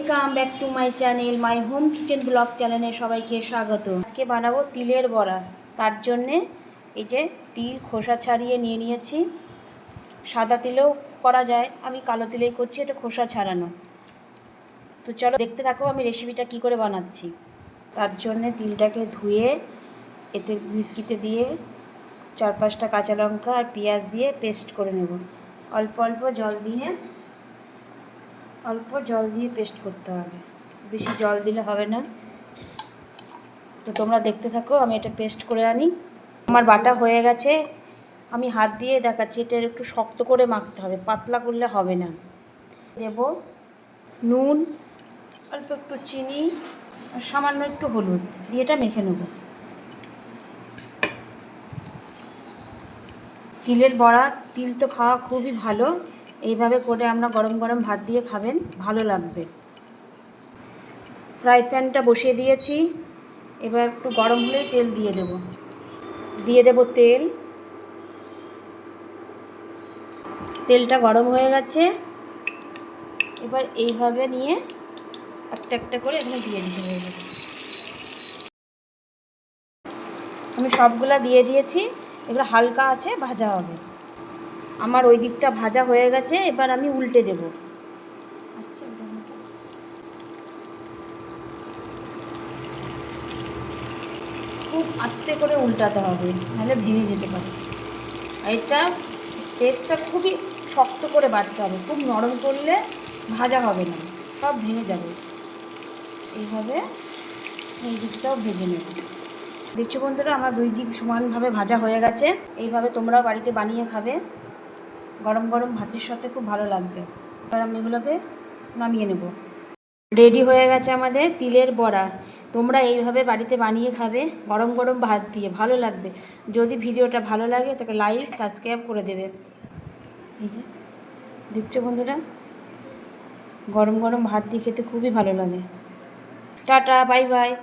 Welcome back to my channel my home kitchen vlog চ্যানেলে সবাইকে স্বাগত। আজকে বানাবো তিলের বড়া। তার জন্যে এই যে তিল খোসা ছাড়িয়ে নিয়ে নিয়েছি। সাদা তিলেও করা যায়, আমি কালো তিলেই করছি, এটা খোসা ছাড়ানো। তো চলো দেখতে থাকো আমি রেসিপিটা কি করে বানাচ্ছি। তার জন্যে তিলটাকে ধুয়ে, এতে মিষ্টিতে দিয়ে, চার পাঁচটা কাঁচা লঙ্কা আর পেঁয়াজ দিয়ে পেস্ট করে নেব। অল্প অল্প জল দিয়ে অল্প জল দিয়ে পেস্ট করতে হবে। বেশি জল দিলে হবে না। তো তোমরা দেখতে থাকো, আমি এটা পেস্ট করে আনি। আমার বাটা হয়ে গেছে। আমি হাত দিয়ে দেখাচ্ছি, এটা একটু শক্ত করে মাখতে হবে, পাতলা করলে হবে না। দেব নুন, অল্প একটু চিনি, আর সামান্য একটু হলুদ, দিয়ে এটা মেখে নেব। তিলের বড়া, তিল তো খাওয়া খুবই ভালো। এইভাবে করে আমরা গরম গরম ভাত দিয়ে খাবেন, ভালো লাগবে। ফ্রাই প্যানটা বসিয়ে দিয়েছি, এবার একটু গরম হলেই তেল দিয়ে দেব। দিয়ে দেব তেল। তেলটা গরম হয়ে গেছে। এবার এইভাবে নিয়ে একটা একটা করে এখানে দিয়ে দিতে হবে। আমি সবগুলা দিয়ে দিয়েছি, এবার হালকা আছে, ভাজা হবে। আমার ওই দিকটা ভাজা হয়ে গেছে, এবার আমি উল্টে দেব। খুব আস্তে করে উল্টাতে হবে, নাহলে ভেঙে যেতে পারে। এটা টেস্টটা খুবই শক্ত করে বাটতে হবে, খুব নরম করলে ভাজা হবে না, সব ভেঙে যাবে। এইভাবে এই দিকটাও ভেজে নেব। দেখছ বন্ধুরা, আমার দুই দিক সমানভাবে ভাজা হয়ে গেছে, এইভাবে তোমরাও বাড়িতে বানিয়ে খাবে। গরম গরম ভাতের সাথে খুব ভালো লাগবে। এবার আমি এগুলোকে নামিয়ে নেব। রেডি হয়ে গেছে আমাদের তিলের বড়া। তোমরা এইভাবে বাড়িতে বানিয়ে খাবে গরম গরম ভাত দিয়ে, ভালো লাগবে। যদি ভিডিওটা ভালো লাগে তাকে লাইক, সাবস্ক্রাইব করে দেবে। এই যে, দেখছ বন্ধুরা? গরম গরম ভাত দিয়ে খেতে খুবই ভালো লাগে। Tata, bye bye.